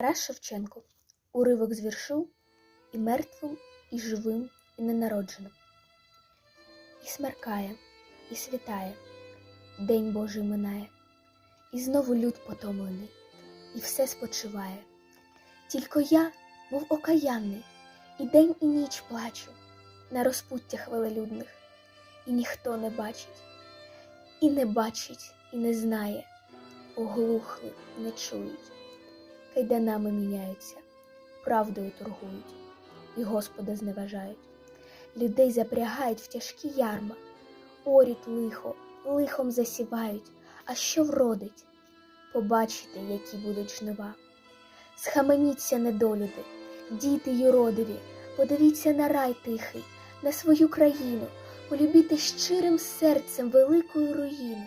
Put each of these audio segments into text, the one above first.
Тарас Шевченко. Уривок з віршу і мертвим, і живим, і ненародженим. І смеркає, і світає, День Божий минає, і знову люд потомлений, і все спочиває. Тільки я, мов окаянний, і день, і ніч плачу на розпуттях велелюдних, і ніхто не бачить, і не бачить, і не знає, оглухли, не чують кайданами міняються, правдою торгують і Господа зневажають. Людей запрягають в тяжкі ярма, орють лихо, лихом засівають, а що вродить? Побачите, які будуть жнива. Схаменіться, недолюди, діти юродиві, подивіться на рай тихий, на свою країну, полюбіте щирим серцем великої руїни.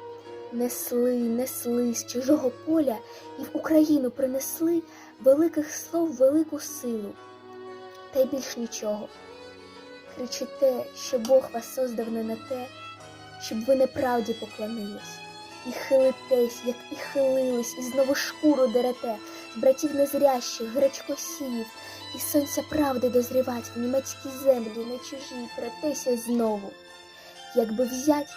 несли, несли з чужого поля і в Україну принесли великих слов велику силу. Та й більш нічого. Кричите, що Бог вас создав не на те, щоб ви неправді поклонились, і хилитесь, як і хилились, і знову шкуру дерете з братів незрящих, гречкосіїв, і сонця правди дозрівать в німецькій землі, на чужій, претеся знову, якби взять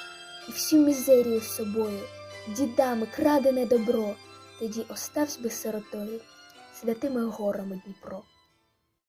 і всю мізерію з собою, дідами крадене добро, тоді оставсь би сиротою, святими горами Дніпро.